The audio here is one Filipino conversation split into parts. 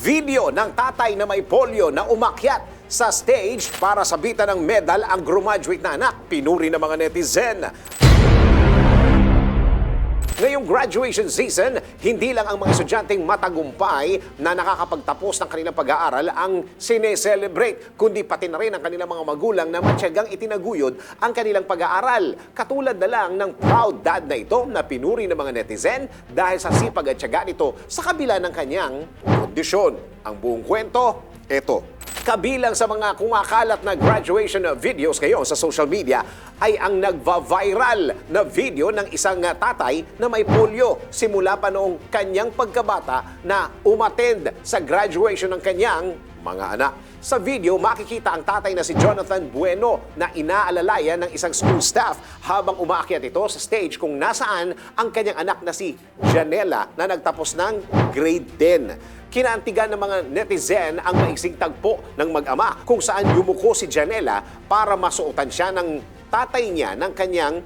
Video ng tatay na may polio na umakyat sa stage para sabitan ng medal ang graduate na anak. Pinuri ng mga netizen. Ngayong graduation season, hindi lang ang mga estudyanteng matagumpay na nakakapagtapos ng kanilang pag-aaral ang sineselebrate, kundi pati na rin ang kanilang mga magulang na matyagang itinaguyod ang kanilang pag-aaral. Katulad na lang ng proud dad na ito na pinuri ng mga netizen dahil sa sipag at tiyaga nito sa kabila ng kanyang kondisyon. Ang buong kwento, ito. Kabilang sa mga kumakalat na graduation videos ngayon sa social media ay ang nagva-viral na video ng isang tatay na may polio simula pa noong kanyang pagkabata na umattend sa graduation ng kanyang mga anak. Sa video, makikita ang tatay na si Jonathan Bueno na inaalalayan ng isang school staff habang umaakyat ito sa stage kung nasaan ang kanyang anak na si Janela na nagtapos ng grade 10. Kinaantigan ng mga netizen ang maiksing tagpo ng mag-ama kung saan yumuko si Janela para masuotan siya ng tatay niya ng kanyang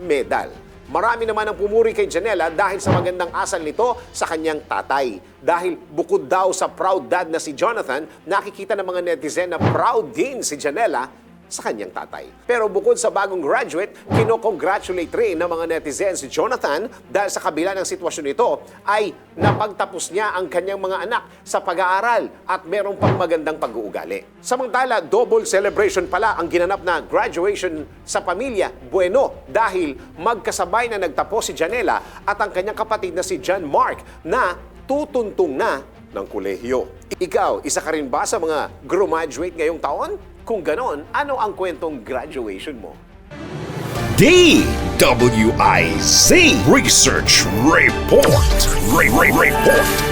medal. Marami naman ang pumuri kay Janela dahil sa magandang asal nito sa kanyang tatay. Dahil bukod daw sa proud dad na si Jonathan, nakikita ng mga netizen na proud din si Janela sa kanyang tatay. Pero bukod sa bagong graduate, kinokongratulate rin ng mga netizen si Jonathan dahil sa kabila ng sitwasyon nito ay napagtapos niya ang kanyang mga anak sa pag-aaral at merong pang magandang pag-uugali. Samantala, double celebration pala ang ginanap na graduation sa pamilya Bueno dahil magkasabay na nagtapos si Janela at ang kanyang kapatid na si John Mark na tutuntong na ng kolehiyo. Ikaw, isa ka rin ba sa mga graduate ngayong taon? Kung ganon, ano ang kwentong graduation mo? DWIZ Research Report. Re- Re- Report.